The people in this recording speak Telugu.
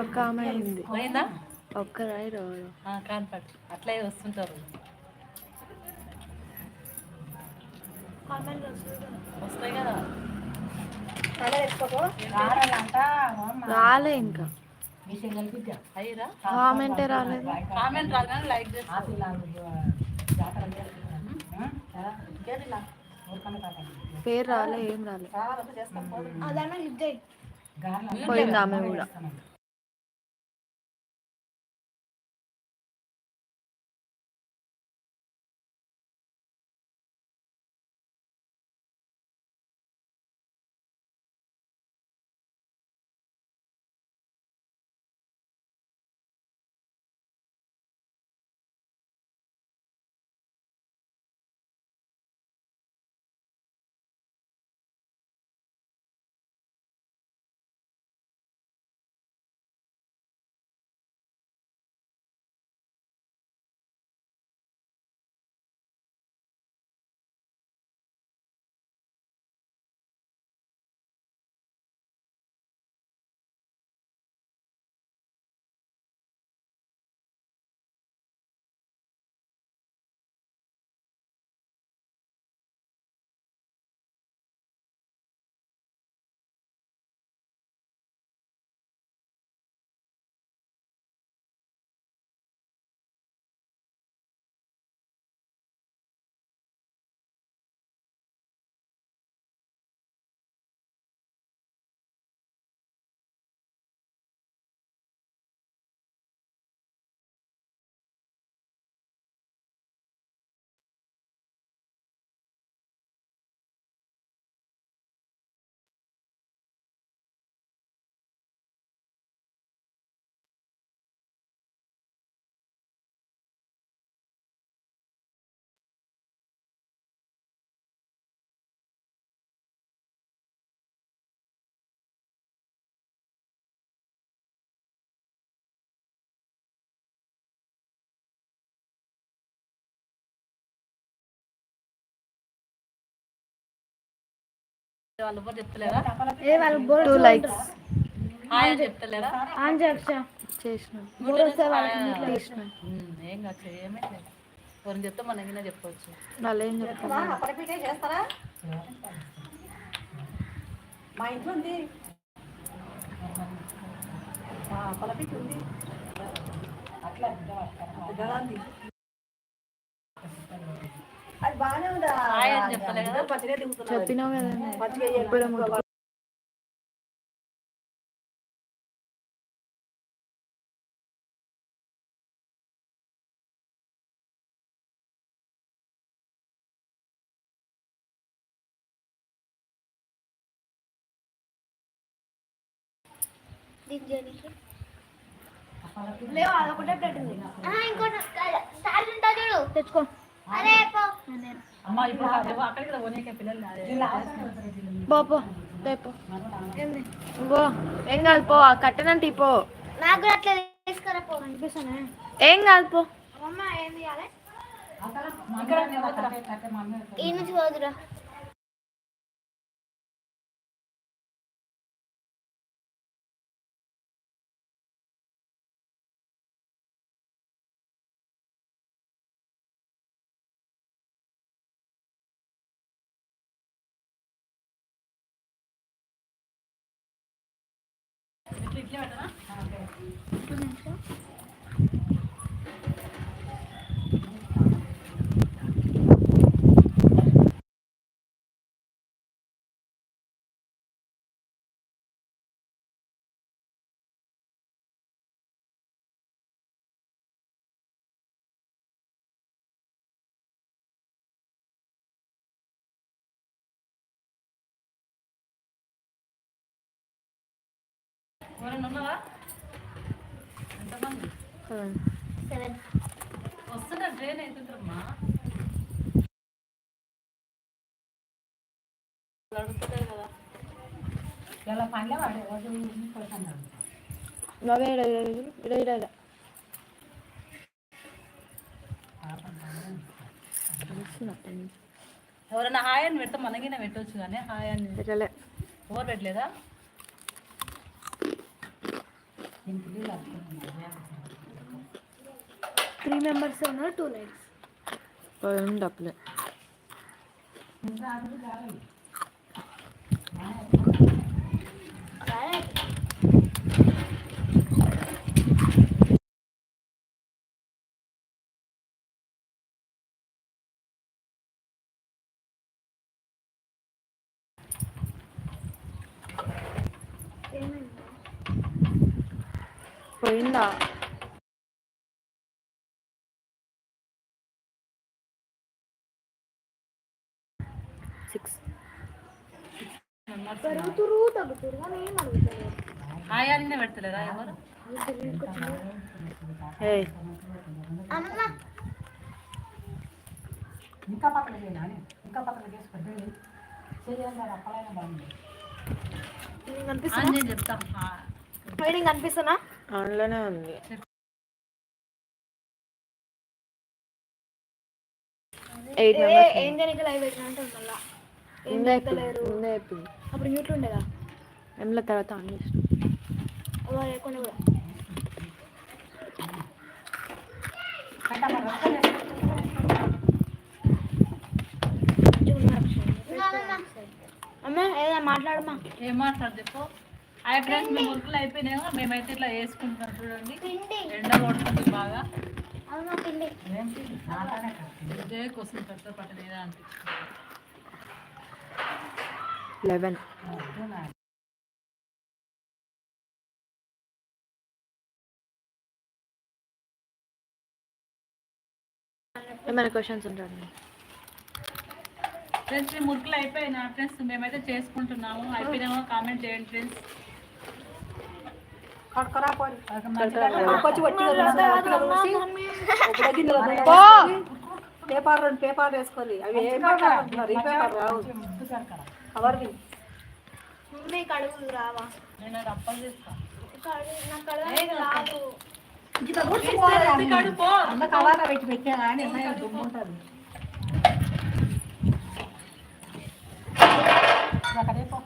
ఒక్క ఆమె అయింది. పోయిందా? ఒక్క రాయి రాడు కాన్పట్ అట్లే వస్తుంటారు. వస్తాయి కదా. రాలే ఇంకా. కామెంటే రాలేదు. కామెంట్ రాగానే లైక్ చేస్తారు పేరు రాలే ఏం రాలే. పోయింది ఆమె కూడా. టూ లైక్స్ అని చెప్తలేరా చేసిన చెప్తే మనం ఇంకా చెప్పవచ్చు వాళ్ళు ఏం చెప్తారు మా ఇంట్లో ఉంది పలపిట్ ఉంది అట్లా కదా ఉంది అది బాగానే ఉందా హాయ్ అని చెప్తలే కదా పచ్చిగా దిగుతున్నా చెప్పినావు కదా ముట్టుకో. తెచ్చుకో. అరే పో. అమ్మ ఇప్పుడు కాదు, అక్కడికి రా, పోనీకే పిల్లలు పో పో రేపు ఇంకో ఏం కాదు పో కట్టనంటే పో. నాకు కూడా అట్లా తీసుకురా పో. ఏం కాదు పో. అమ్మ ఏం చేయాలి? ఈ నుంచి పోదురా. ¿verdad? ఎవరైనా ఉన్నారా ఎంతమంది? సెవెన్. వస్తున్నారు ట్రైన్ అవుతుంటారమ్మా అడుగుతలేదు కదా. ఇలా వాడే రోజు ఇడ. ఎవరైనా హాయ్ అని పెడితే మనకినే పెట్టవచ్చు కానీ హాయ్ అని పెట్టలే. ఎవరు పెట్టలేదా? త్రీ మెంబర్స్ ఉన్నారు టూ నైట్స్ డబ్బులే ఇంకా అది కావాలి పోయిందా? సిక్స్. పెరుగుతురు తగ్గుతురు ఏం అడుగుతలేదు ఆయాలనే పెడతలేరా ఎవరు? ఇంకా పక్కన ఇంకా పక్కన చేయాలి అప్పలైనా బాగుంది. కనిపిస్తున్నా ఆన్లోనే ఉంది. ఎయిట్ ఏ, మెంబర్స్ ఏం చేయడానికి లైవ్ పెట్టినా అంటే మళ్ళా. ఏం ముందే చెప్తలేరు ముందే చెప్పింది అప్పుడు మ్యూట్లో ఉండేదా? ఎంల తర్వాత ఆన్ చేసిన. అలా లేకుండా కూడా. అమ్మ. ఏదైనా మాట్లాడమ్మా. ఏం మాట్లాడు చెప్పు. హాయ్ ఫ్రెండ్స్ మీ మురుకులు అయిపోయినాయో మేమైతే ఇట్లా వేసుకుంటాం చూడండి. పిండి. ఎండ కొడుతుంది బాగా. ఇదే కోసం పెద్ద పట్టలేదా లెవెన్. ఏమైనా క్వశ్చన్స్ ఉంటాయి ఫ్రెండ్స్ మీ మురుకులు అయిపోయినా ఫ్రెండ్స్ మేమైతే చేసుకుంటున్నాము. అయిపోయినామో కామెంట్ చేయండి ఫ్రెండ్స్. పేపర్ రెండు పేపర్ వేసుకొని అవి ఏ పేపర్ అంటున్నారు ఈ పేపర్ రావు ఎవరిది మమ్మీ కడుగులు రావా నేను అప్పలు చేస్తాను కవాల పెట్టి పెట్టా కానీ దుమ్ము ఉంటుంది అక్కడే పో